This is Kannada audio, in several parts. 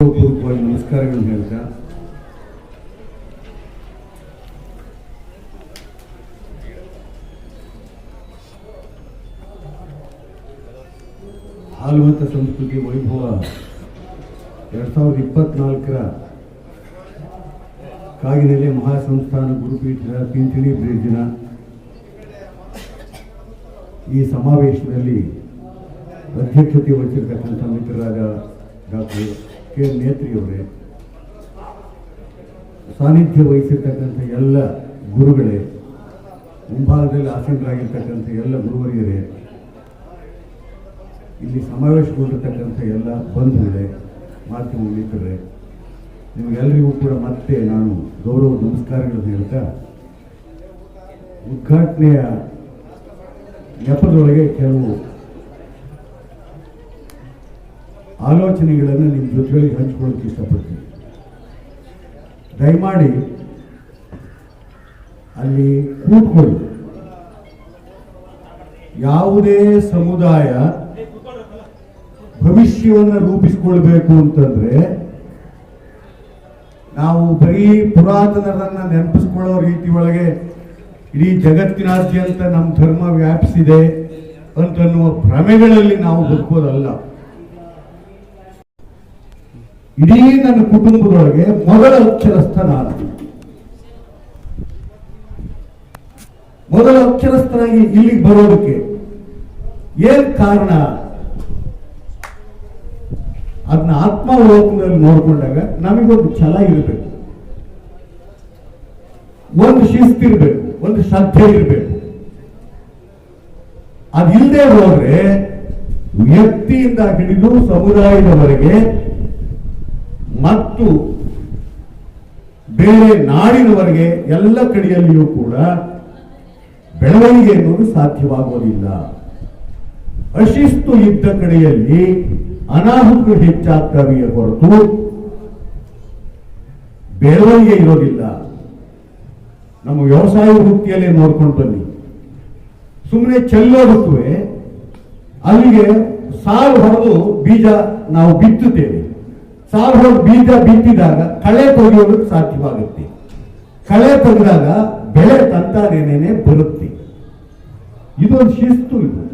ಪೂರ್ವಕವಾಗಿ ನಮಸ್ಕಾರಗಳನ್ನು ಹೇಳ್ತಾ. ಹಾಲುವಂತ ಸಂಸ್ಕೃತಿ ವೈಭವ ಎರಡ್ ಸಾವಿರದ ಇಪ್ಪತ್ನಾಲ್ಕರ ಕಾಗಿನೆಲೆ ಮಹಾಸಂಸ್ಥಾನ ಗುರುಪೀಠದ ಪಿಂಚಣಿ ಬ್ರಿಡ್ಜ್ನ ಈ ಸಮಾವೇಶದಲ್ಲಿ ಅಧ್ಯಕ್ಷತೆ ವಹಿಸಿರ್ತಕ್ಕಂಥ ಮಿತ್ರರಾದ ಡಾಕ್ಟರ್ ಕೆ ನೇತ್ರಿಯವರೇ, ಸಾನ್ನಿಧ್ಯ ವಹಿಸಿರ್ತಕ್ಕಂಥ ಎಲ್ಲ ಗುರುಗಳೇ, ಮುಂಭಾಗದಲ್ಲಿ ಆಸೀನರಾಗಿರ್ತಕ್ಕಂಥ ಎಲ್ಲ ಗುರುವರಿಯರೇ, ಇಲ್ಲಿ ಸಮಾವೇಶಗೊಂಡಿರ್ತಕ್ಕಂಥ ಎಲ್ಲ ಬಂಧುಗಳೇ, ಮಾಧ್ಯಮ ಮಿತ್ರರೇ ನಿಮಗೆಲ್ಲರಿಗೂ ಕೂಡ ಮತ್ತೆ ನಾನು ಗೌರವ ನಮಸ್ಕಾರಗಳನ್ನು ಹೇಳ್ತಾ, ಉದ್ಘಾಟನೆಯ ನೆಪದೊಳಗೆ ಕೆಲವು ಆಲೋಚನೆಗಳನ್ನು ನಿಮ್ಮ ಜೊತೆಗಳಿಗೆ ಹಂಚ್ಕೊಳ್ಳೋಕೆ ಇಷ್ಟಪಡ್ತೀನಿ. ದಯಮಾಡಿ ಅಲ್ಲಿ ಕೂತ್ಕೊಳ್ಳಿ. ಯಾವುದೇ ಸಮುದಾಯ ಭವಿಷ್ಯವನ್ನು ರೂಪಿಸಿಕೊಳ್ಬೇಕು ಅಂತಂದ್ರೆ ನಾವು ಬರೀ ಪುರಾತನರನ್ನ ನೆನಪಿಸ್ಕೊಳ್ಳೋ ರೀತಿ ಒಳಗೆ ಇಡೀ ಜಗತ್ತಿನಾದ್ಯಂತ ನಮ್ಮ ಧರ್ಮ ವ್ಯಾಪಿಸಿದೆ ಅಂತನ್ನುವ ಭ್ರಮೆಗಳಲ್ಲಿ ನಾವು ಬದುಕೋದಲ್ಲ ಇಡೀ ನನ್ನ ಕುಟುಂಬದೊಳಗೆ ಮೊದಲ ಅಕ್ಷರಸ್ಥ ನಾನು. ಮೊದಲ ಅಕ್ಷರಸ್ಥನಾಗಿ ಇಲ್ಲಿಗೆ ಬರೋದಕ್ಕೆ ಏನ್ ಕಾರಣ? ಅದನ್ನ ಆತ್ಮಾವಲೋಕನದಲ್ಲಿ ನೋಡ್ಕೊಂಡಾಗ ನಮಗೊಂದು ಛಲ ಇರಬೇಕು. ಒಂದು ಶಿಸ್ತಿರ್ಬೇಕು ಒಂದು ಶ್ರದ್ಧೆ ಇರಬೇಕು. ಅದಿಲ್ಲದೆ ಹೋದ್ರೆ ವ್ಯಕ್ತಿಯಿಂದ ಹಿಡಿದು ಸಮುದಾಯದವರೆಗೆ ಮತ್ತು ಬೇರೆ ನಾಡಿನವರೆಗೆ ಎಲ್ಲ ಕಡೆಯಲ್ಲಿಯೂ ಕೂಡ ಬೆಳವಣಿಗೆ ಎನ್ನುವುದು ಸಾಧ್ಯವಾಗುವುದಿಲ್ಲ ಅಶಿಸ್ತು ಇದ್ದ ಕಡೆಯಲ್ಲಿ ಅನಾಹುತ ಹೆಚ್ಚಾಗ್ತವೆಯೇ ಹೊರತು ಬೆಳವಣಿಗೆ ಇರೋದಿಲ್ಲ. ನಮ್ಮ ವ್ಯವಸಾಯ ವೃತ್ತಿಯಲ್ಲೇ ನೋಡ್ಕೊಂಡು ಬನ್ನಿ. ಸುಮ್ಮನೆ ಚೆಲ್ಲೋದಕ್ಕೂ ಅಲ್ಲಿಗೆ ಸಾಲು ಹೊಡೆದು ಬೀಜ ನಾವು ಬಿತ್ತುತ್ತೇವೆ. ಹೊಡೆದು ಬೀಜ ಬಿತ್ತಿದಾಗ ಕಳೆ ತೆಗೆಯೋದು ಸಾಧ್ಯವಾಗುತ್ತೆ. ಕಳೆ ತೆಗೆದಾಗ ಬೆಳೆ ತಂತಾನೇನೇನೆ ಬರುತ್ತೆ. ಇದೊಂದು ಶಿಸ್ತು ಇದು.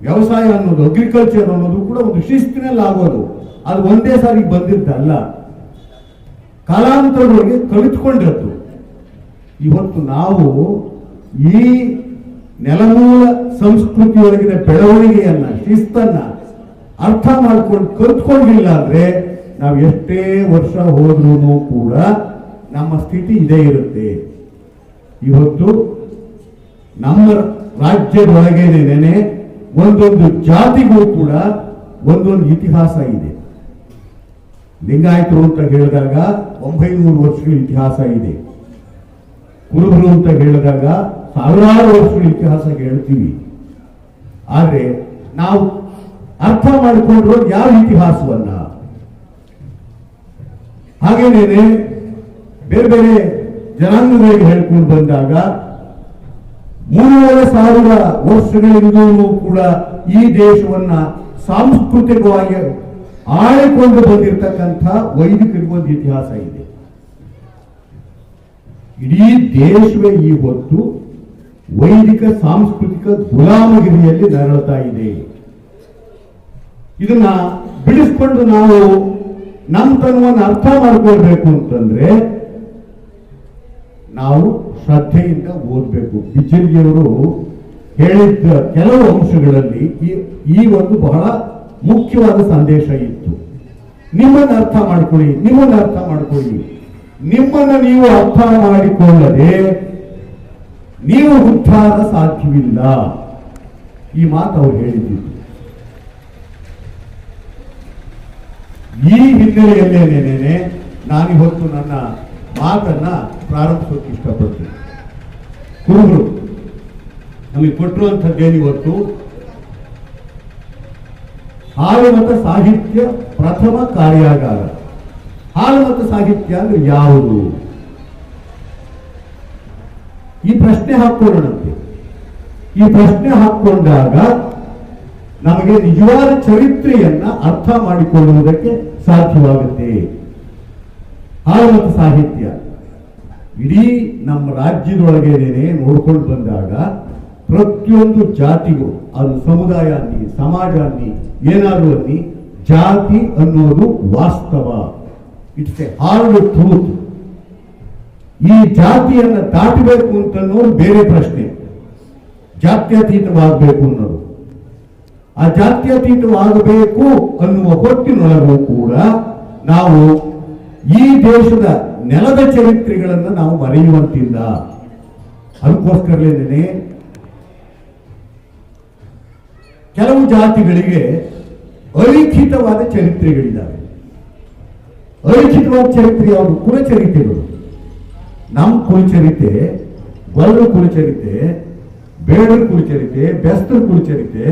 ವ್ಯವಸಾಯ ಅನ್ನೋದು ಅಗ್ರಿಕಲ್ಚರ್ ಅನ್ನೋದು ಕೂಡ ಒಂದು ಶಿಸ್ತಿನಲ್ಲಿ ಆಗೋದು. ಅದು ಒಂದೇ ಸಾರಿ ಬಂದಿದ್ದಲ್ಲ. ಕಾಲಾಂತರದೊಳಗೆ ಕಲಿತ್ಕೊಂಡಿರತ್ತು ಇವತ್ತು ನಾವು ಈ ನೆಲಮೂಲ ಸಂಸ್ಕೃತಿಯೊಳಗಿನ ಬೆಳವಣಿಗೆಯನ್ನ, ಶಿಸ್ತನ್ನ ಅರ್ಥ ಮಾಡ್ಕೊಂಡು ಕಲ್ತ್ಕೊಂಡಿಲ್ಲ ಅಂದ್ರೆ ನಾವು ಎಷ್ಟೇ ವರ್ಷ ಹೋದ್ರೂ ಕೂಡ ನಮ್ಮ ಸ್ಥಿತಿ ಇದೇ ಇರುತ್ತೆ. ಇವತ್ತು ನಮ್ಮ ರಾಜ್ಯದೊಳಗೇನೆ ಒಂದೊಂದು ಜಾತಿಗೂ ಕೂಡ ಒಂದೊಂದು ಇತಿಹಾಸ ಇದೆ. ಲಿಂಗಾಯತರು ಅಂತ ಹೇಳಿದಾಗ ಒಂಬೈನೂರು ವರ್ಷಗಳ ಇತಿಹಾಸ ಇದೆ. ಕುರುಬರು ಅಂತ ಹೇಳಿದಾಗ ಸಾವಿರಾರು ವರ್ಷಗಳ ಇತಿಹಾಸ ಹೇಳ್ತೀವಿ. ಆದರೆ ನಾವು ಅರ್ಥ ಮಾಡಿಕೊಂಡ್ರು ಯಾವ ಇತಿಹಾಸವನ್ನ ಹಾಗೇನೇನೆ, ಬೇರೆ ಬೇರೆ ಜನಾಂಗಗಳಿಗೆ ಹೇಳ್ಕೊಂಡು ಬಂದಾಗ ಮೂರುವರೆ ಸಾವಿರ ವರ್ಷಗಳಿಂದಲೂ ಕೂಡ ಈ ದೇಶವನ್ನ ಸಾಂಸ್ಕೃತಿಕವಾಗಿ ಆಳಿಕೊಂಡು ಬಂದಿರತಕ್ಕಂಥ ವೈದಿಕರಿಗೊಂದು ಇತಿಹಾಸ ಇದೆ. ಇಡೀ ದೇಶವೇ ಈ ಹೊತ್ತು ವೈದಿಕ, ಸಾಂಸ್ಕೃತಿಕ ಗುಲಾಮಗಿರಿಯಲ್ಲಿ ನರಳುತ್ತಾ ಇದೆ. ಇದನ್ನ ಬಿಡಿಸ್ಕೊಂಡು ನಾವು ನಮ್ಮ ತನವನ್ನು ಅರ್ಥ ಮಾಡ್ಕೊಳ್ಬೇಕು ಅಂತಂದ್ರೆ ನಾವು ಶ್ರದ್ಧೆಯಿಂದ ಓದಬೇಕು. ಬಿಜೆಪಿಯವರು ಹೇಳಿದ್ದ ಕೆಲವು ಅಂಶಗಳಲ್ಲಿ ಈ- ಒಂದು ಬಹಳ ಮುಖ್ಯವಾದ ಸಂದೇಶ ಇತ್ತು. ನಿಮ್ಮನ್ನು ಅರ್ಥ ಮಾಡ್ಕೊಳ್ಳಿ, ನಿಮ್ಮನ್ನು ಅರ್ಥ ಮಾಡ್ಕೊಳ್ಳಿ. ನಿಮ್ಮನ್ನ ನೀವು ಅರ್ಥ ಮಾಡಿಕೊಳ್ಳದೆ ನೀವು ಉದ್ಧಾರ ಸಾಧ್ಯವಿಲ್ಲ. ಈ ಮಾತು ಅವ್ರು ಹೇಳಿದ್ದಿತ್ತು ಈ ಹಿನ್ನೆಲೆಯಲ್ಲೇನೇನೆ ನಾನಿವತ್ತು ನನ್ನ ಮಾತನ್ನ ಪ್ರಾರಂಭಿಸೋಕೆ ಇಷ್ಟಪಡ್ತೀನಿ. ಗುರುಗಳು, ನಮಗೆ ಕೊಟ್ಟಿರುವಂಥದ್ದೇನು ಇವತ್ತು ಮತ್ತು ಸಾಹಿತ್ಯ ಪ್ರಥಮ ಕಾರ್ಯಾಗಾರ. ಹಾಲುಮತ ಸಾಹಿತ್ಯ ಅಂದ್ರೆ ಯಾವುದು? ಈ ಪ್ರಶ್ನೆ ಹಾಕ್ಕೊಳ್ಳೋಣಂತೆ. ಈ ಪ್ರಶ್ನೆ ಹಾಕೊಂಡಾಗ ನಮಗೆ ನಿಜವಾದ ಚರಿತ್ರೆಯನ್ನ ಅರ್ಥ ಮಾಡಿಕೊಳ್ಳುವುದಕ್ಕೆ ಸಾಧ್ಯವಾಗುತ್ತೆ. ಆ ಒಂದು ಸಾಹಿತ್ಯ. ಇಡೀ ನಮ್ಮ ರಾಜ್ಯದೊಳಗೇನೆ ನೋಡ್ಕೊಂಡು ಬಂದಾಗ ಪ್ರತಿಯೊಂದು ಜಾತಿಗೂ, ಅದು ಸಮುದಾಯ ಅನ್ನಿ ಸಮಾಜ ಅನ್ನಿ ಏನಾದರೂ ಅನ್ನಿ, ಜಾತಿ ಅನ್ನೋದು ವಾಸ್ತವ. ಇಟ್ಸ್ ಎ ಹಾರ್ಡ್ ಟ್ರೂತ್ ಈ ಜಾತಿಯನ್ನ ದಾಟಬೇಕು ಅಂತ ಅನ್ನೋದು ಬೇರೆ ಪ್ರಶ್ನೆ. ಜಾತ್ಯತೀತವಾಗಬೇಕು ಅನ್ನೋದು. ಆ ಜಾತ್ಯತೀತವಾಗಬೇಕು ಅನ್ನುವ ಹೊತ್ತಿನೊಳಗೂ ಕೂಡ ನಾವು ಈ ದೇಶದ ನೆಲದ ಚರಿತ್ರೆಗಳನ್ನು ನಾವು ಮರೆಯುವಂತಿಲ್ಲ ಅದಕ್ಕೋಸ್ಕರಲೇನೆ ಕೆಲವು ಜಾತಿಗಳಿಗೆ ಅಲಿಖಿತವಾದ ಚರಿತ್ರೆಗಳಿದ್ದಾವೆ. ಅಲಿಖಿತವಾದ ಚರಿತ್ರೆ ಯಾವುದು? ಕುಲಚರಿತೆಗಳು ನಮ್ಮ ಕುಲಚರಿತೆ ಗೊಲ್ಲರ ಕುಲಚರಿತೆ ಬೇಡರ ಕುಲಚರಿತೆ ಬೆಸ್ತರ ಕುಲಚರಿತೆ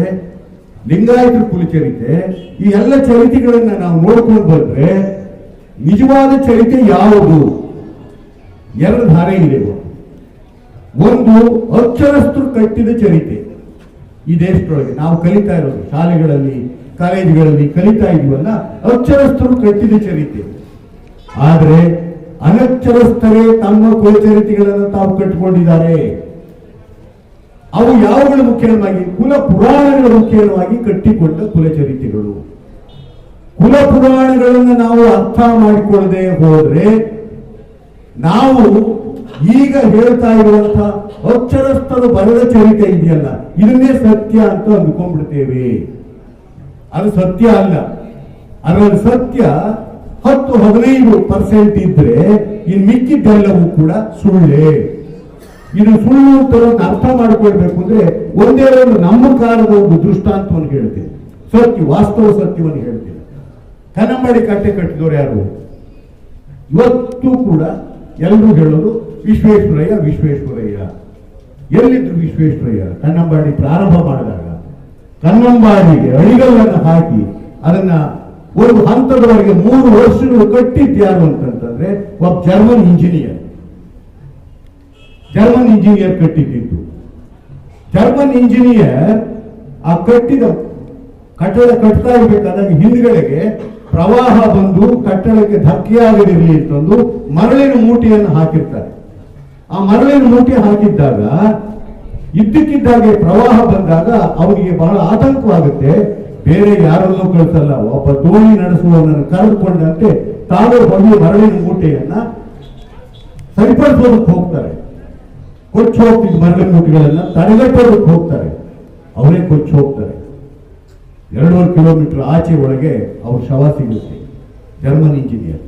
ಲಿಂಗಾಯತರ ಕುಲಚರಿತೆ, ಈ ಎಲ್ಲ ಚರಿತೆಗಳನ್ನ ನಾವು ನೋಡ್ಕೊಂಡು ಬಂದ್ರೆ ನಿಜವಾದ ಚರಿತೆ ಯಾವುದು? ಎರಡು ಧಾರೆ ಇದೆ. ಒಂದು ಅಕ್ಷರಸ್ಥರು ಕಟ್ಟಿದ ಚರಿತೆ. ಈ ದೇಶದೊಳಗೆ ನಾವು ಕಲಿತಾ ಇರೋದು, ಶಾಲೆಗಳಲ್ಲಿ, ಕಾಲೇಜುಗಳಲ್ಲಿ ಕಲಿತಾ ಇದೀವಲ್ಲ, ಅಕ್ಷರಸ್ಥರು ಕಟ್ಟಿದ ಚರಿತೆ. ಆದ್ರೆ ಅನಕ್ಷರಸ್ಥರೇ ತಮ್ಮ ಕುಲಚರಿತೆಗಳನ್ನು ತಾವು ಕಟ್ಟಿಕೊಂಡಿದ್ದಾರೆ. ಅವು ಯಾವುಗಳು ಮುಖ್ಯವಾಗಿ ಕುಲ ಪುರಾಣಗಳ ಮುಖ್ಯವಾಗಿ ಕಟ್ಟಿಕೊಂಡ ಕುಲಚರಿತೆಗಳು ಕುಲ ಪುರಾಣಗಳನ್ನು ನಾವು ಅರ್ಥ ಮಾಡಿಕೊಳ್ಳದೆ ಹೋದ್ರೆ ನಾವು ಈಗ ಹೇಳ್ತಾ ಇರುವಂತಹ ಅಕ್ಷರಸ್ಥರು ಬರೆದ ಚರಿತೆ ಇದೆಯಲ್ಲ, ಇದನ್ನೇ ಸತ್ಯ ಅಂತ ಅಂದ್ಕೊಂಡ್ಬಿಡ್ತೇವೆ. ಅದು ಸತ್ಯ ಅಲ್ಲ. ಅದರಲ್ಲಿ ಸತ್ಯ ಹತ್ತು ಹದಿನೈದು ಪರ್ಸೆಂಟ್ ಇದ್ರೆ ಇನ್ ಮಿಕ್ಕಿದ್ದೆಲ್ಲವೂ ಕೂಡ ಸುಳ್ಳೇ. ಇದು ಸುಳ್ಳು ಅಂತ ಅರ್ಥ ಮಾಡಿಕೊಳ್ಬೇಕು ಅಂದ್ರೆ ಒಂದೇ ಒಂದು ನಮ್ಮ ಕಾಲದ ಒಂದು ದೃಷ್ಟಾಂತವನ್ನು ಹೇಳ್ತೇನೆ. ಸತ್ಯ, ವಾಸ್ತವ ಸತ್ಯವನ್ನು ಹೇಳ್ತೀನಿ. ಕನ್ನಂಬಾಡಿ ಕಟ್ಟೆ ಕಟ್ಟಿದವರು ಯಾರು? ಇವತ್ತು ಕೂಡ ಎಲ್ಲರೂ ಹೇಳೋದು ವಿಶ್ವೇಶ್ವರಯ್ಯ ವಿಶ್ವೇಶ್ವರಯ್ಯ. ಎಲ್ಲಿದ್ರು ವಿಶ್ವೇಶ್ವರಯ್ಯ? ಕನ್ನಂಬಾಡಿ ಪ್ರಾರಂಭ ಮಾಡಿದಾಗ. ಕನ್ನಂಬಾಡಿಗೆ ಅಡಿಗಲ್ಲನ್ನು ಹಾಕಿ ಅದನ್ನ ಒಂದು ಹಂತದವರೆಗೆ ಮೂರು ವರ್ಷಗಳು ಕಟ್ಟಿದ್ದು ಯಾರು ಅಂತಂತಂದ್ರೆ ಒಬ್ಬ ಜರ್ಮನ್ ಇಂಜಿನಿಯರ್. ಜರ್ಮನ್ ಇಂಜಿನಿಯರ್ ಕಟ್ಟಿದ್ದು ಜರ್ಮನ್ ಇಂಜಿನಿಯರ್ ಆ ಕಟ್ಟಿದ ಕಟ್ಟಡ ಕಟ್ತಾ ಇರಬೇಕಾದಾಗ ಹಿಂದ್ಗಡೆಗೆ ಪ್ರವಾಹ ಬಂದು ಕಟ್ಟಡಕ್ಕೆ ಧಕ್ಕೆಯಾಗದಿರಲಿ ಅಂತಂದು ಮರಳಿನ ಮೂಟೆಯನ್ನು ಹಾಕಿರ್ತಾರೆ. ಆ ಮರಳಿನ ಮೂಟೆ ಹಾಕಿದ್ದಾಗ ಇದ್ದಕ್ಕಿದ್ದಾಗೆ ಪ್ರವಾಹ ಬಂದಾಗ ಅವರಿಗೆ ಬಹಳ ಆತಂಕವಾಗುತ್ತೆ. ಬೇರೆ ಯಾರಲ್ಲೂ ಕಳಿಸಲ್ಲ, ಒಬ್ಬ ದೋಣಿ ನಡೆಸುವವನನ್ನು ಕರೆದುಕೊಂಡಂತೆ ತಾವೇ ಬಂದು ಮರಳಿನ ಮೂಟೆಯನ್ನ ಸರಿಪಡಿಸೋದಕ್ಕೆ ಹೋಗ್ತಾರೆ. ಕೊಚ್ಚಿ ಹೋಗ್ತಿದ್ದ ಮರಳಿನ ಮೂಟೆಗಳನ್ನ ತಡೆಗಟ್ಟೋದಕ್ಕೆ ಹೋಗ್ತಾರೆ. ಅವರೇ ಕೊಚ್ಚಿ ಹೋಗ್ತಾರೆ. ಎರಡೂವರೆ ಕಿಲೋಮೀಟರ್ ಆಚೆ ಒಳಗೆ ಅವ್ರ ಶವ ಸಿಗುತ್ತೆ. German engineer.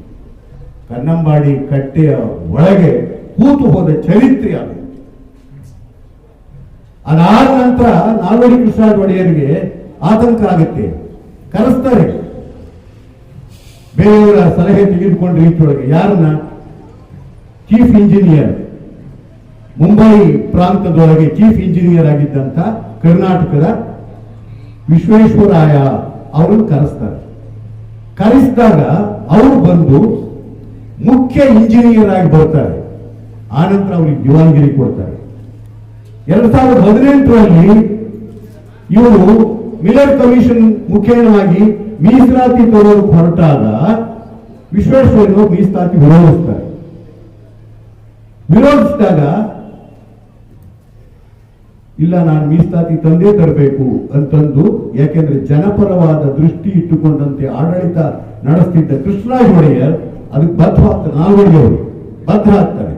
ಕನ್ನಂಬಾಡಿ ಕಟ್ಟೆಯ ಒಳಗೆ ಕೂತು ಹೋದ ಚರಿತ್ರೆ ಅದು. ಅದಾದ ನಂತರ ನಾಲ್ವಡಿ ಕೃಷ್ಣ ಒಡೆಯರಿಗೆ ಆತಂಕ ಆಗುತ್ತೆ. ಕರೆಸ್ತಾರೆ. ಬೇರೆಯವರ ಸಲಹೆ ತೆಗೆದುಕೊಂಡು ರೀತಿಯೊಳಗೆ ಯಾರನ್ನ? Chief engineer. ಮುಂಬೈ ಪ್ರಾಂತದೊಳಗೆ ಚೀಫ್ ಇಂಜಿನಿಯರ್ ಆಗಿದ್ದಂತ ಕರ್ನಾಟಕದ ವಿಶ್ವೇಶ್ವರಾಯ ಅವರನ್ನು ಕರೆಸ್ತಾರೆ. ಕರೆಸಿದಾಗ ಅವರು ಬಂದು ಮುಖ್ಯ ಇಂಜಿನಿಯರ್ ಆಗಿ ಬರ್ತಾರೆ. ಆನಂತರ ಅವರಿಗೆ ದಿವಾನಗಿರಿ ಕೊಡ್ತಾರೆ. ಎರಡ್ ಸಾವಿರದ ಹದಿನೆಂಟರಲ್ಲಿ ಇವರು ಮಿಲರ್ ಕಮಿಷನ್ ಮುಖೇನವಾಗಿ ಮೀಸಲಾತಿ ತರೋರು ಹೊರಟಾಗ ವಿಶ್ವೇಶ್ವರಯ್ಯನವರು ಮೀಸಲಾತಿ ವಿರೋಧಿಸ್ತಾರೆ. ವಿರೋಧಿಸಿದಾಗ ಇಲ್ಲ, ನಾನು ಮೀಸಲಾತಿ ತಂದೇ ತರಬೇಕು ಅಂತಂದು, ಯಾಕೆಂದ್ರೆ ಜನಪರವಾದ ದೃಷ್ಟಿ ಇಟ್ಟುಕೊಂಡಂತೆ ಆಡಳಿತ ನಡೆಸ್ತಿದ್ದ ಕೃಷ್ಣರಾಜ ಒಡೆಯರ್ ಅದಕ್ಕೆ ಬದ್ಧವಾಗ್ತಾರೆ ನಾಲ್ವಡಿಯವರು. ಬದ್ಧ ಆಗ್ತಾರೆ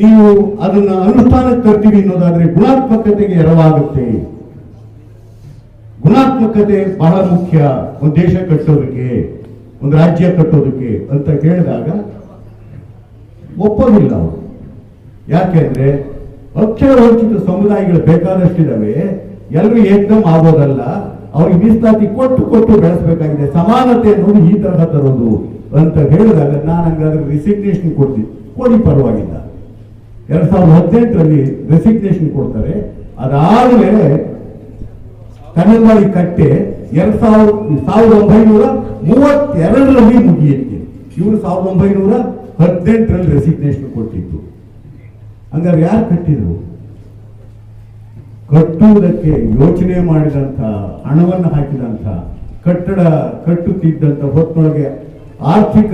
ನೀವು ಅದನ್ನ ಅನುಷ್ಠಾನಕ್ಕೆ ತರ್ತೀವಿ ಅನ್ನೋದಾದ್ರೆ ಗುಣಾತ್ಮಕತೆಗೆ ಎರವಾಗುತ್ತೆ. ಗುಣಾತ್ಮಕತೆ ಬಹಳ ಮುಖ್ಯ. ಒಂದು ದೇಶ ಕಟ್ಟೋದಕ್ಕೆ, ಒಂದು ರಾಜ್ಯ ಕಟ್ಟೋದಕ್ಕೆ ಅಂತ ಕೇಳಿದಾಗ ಒಪ್ಪೋದಿಲ್ಲ ಅವರು. ಯಾಕೆಂದ್ರೆ ಅಕ್ಷರ ವಂಚಿತ ಸಮುದಾಯಗಳು ಬೇಕಾದಷ್ಟಿದಾವೆ ಎಲ್ಲರೂ ಏಕದಮ್ ಆಗೋದಲ್ಲ ಅವ್ರಿಗೆ ಮೀಸಲಾತಿ ಕೊಟ್ಟು ಕೊಟ್ಟು ಬೆಳೆಸಬೇಕಾಗಿದೆ, ಸಮಾನತೆ ಅನ್ನೋದು ಈ ತರಹ ತರೋದು ಅಂತ ಹೇಳಿದಾಗ ನಾನು ಹಂಗಾದ್ರೆ ರೆಸಿಗ್ನೇಷನ್ ಕೊಡ್ತೀನಿ ಕೊಡಿ ಪರವಾಗಿಲ್ಲ. ಎರಡ್ ಸಾವಿರದ ಹದಿನೆಂಟರಲ್ಲಿ ರೆಸಿಗ್ನೇಷನ್ ಕೊಡ್ತಾರೆ, ಅದಾದ್ಮೇಲೆ ಕನ್ನಡವಾಡಿ ಕಟ್ಟೆ ಎರಡ್ ಸಾವಿರ, ಸಾವಿರದ ಒಂಬೈನೂರ ಮೂವತ್ತೆರಡರಲ್ಲಿ ಮುಗಿಯುತ್ತೆ ಇವರು ಸಾವಿರದ ಒಂಬೈನೂರ ಹದಿನೆಂಟರಲ್ಲಿ ರೆಸಿಗ್ನೇಷನ್ ಕೊಟ್ಟಿತ್ತು ಹಂಗಾರೆ ಯಾರು ಕಟ್ಟಿದ್ರು? ಕಟ್ಟುವುದಕ್ಕೆ ಯೋಚನೆ ಮಾಡಿದಂಥ ಹಣವನ್ನು ಹಾಕಿದಂಥ ಕಟ್ಟಡ ಕಟ್ಟುತ್ತಿದ್ದಂಥ ಹೊತ್ತೊಳಗೆ ಆರ್ಥಿಕ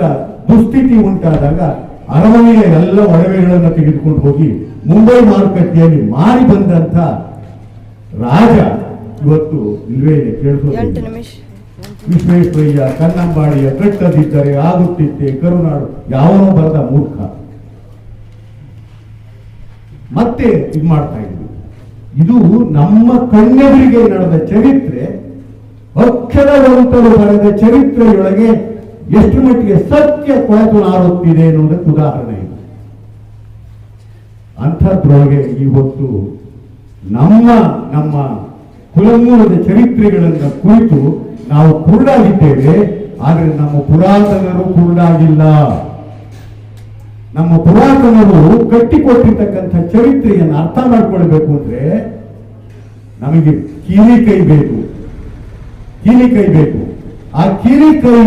ದುಸ್ಥಿತಿ ಉಂಟಾದಾಗ ಅರಮನೆಯ ಎಲ್ಲ ಒಡವೆಗಳನ್ನು ತೆಗೆದುಕೊಂಡು ಹೋಗಿ ಮುಂಬೈ ಮಾರುಕಟ್ಟೆಯಲ್ಲಿ ಮಾರಿ ಬಂದಂಥ ರಾಜ ಇವತ್ತು ಇಲ್ವೇ ಇದೆ ಕೇಳಿಸೋದು ವಿಶ್ವೇಶ್ವರಯ್ಯ ಕನ್ನಂಬಾಡಿಯ ಕಟ್ಟದಿದ್ದರೆ ಆಗುತ್ತಿತ್ತೆ ಕರುನಾಡು ಯಾವನೋ ಬರದ ಮೂರ್ಖ. ಮತ್ತೆ ಇದು ಮಾಡ್ತಾ ಇದ್ವಿ. ಇದು ನಮ್ಮ ಕಣ್ಣೆದುರಿಗೆ ನಡೆದ ಚರಿತ್ರೆ ಅಕ್ಷರವಂತರು ಬರೆದ ಚರಿತ್ರೆಯೊಳಗೆ ಎಷ್ಟು ಮಟ್ಟಿಗೆ ಸತ್ಯ ಕೊಳೆತು ನಾರುತ್ತಿದೆ ಅನ್ನೋದಕ್ಕೆ ಉದಾಹರಣೆ ಇದೆ. ಅಂಥದ್ರೊಳಗೆ ಇವತ್ತು ನಮ್ಮ ನಮ್ಮ ಕುಲಮೂಲದ ಚರಿತ್ರೆಗಳನ್ನು ಕುರಿತು ನಾವು ಕುರುಡಾಗಿದ್ದೇವೆ, ಆದರೆ ನಮ್ಮ ಪುರಾತನರು ಕುರುಡಾಗಿಲ್ಲ. ನಮ್ಮ ಪುರಾತನರು ಕಟ್ಟಿಕೊಟ್ಟಿರ್ತಕ್ಕಂಥ ಚರಿತ್ರೆಯನ್ನು ಅರ್ಥ ಮಾಡ್ಕೊಳ್ಬೇಕು ಅಂದ್ರೆ ನಮಗೆ ಕೀಲಿ ಕೈ ಬೇಕು. ಕೀಲಿ ಕೈ ಬೇಕು. ಆ ಕೀಲಿ ಕೈ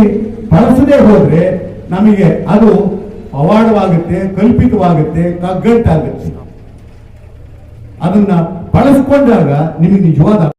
ಬಳಸದೆ ಹೋದ್ರೆ ನಮಗೆ ಅದು ಪವಾಡವಾಗುತ್ತೆ ಕಲ್ಪಿತವಾಗುತ್ತೆ ಕಗ್ಗಂಟಾಗುತ್ತೆ ಅದನ್ನ ಬಳಸ್ಕೊಂಡಾಗ ನಿಮಗೆ ನಿಜವಾದ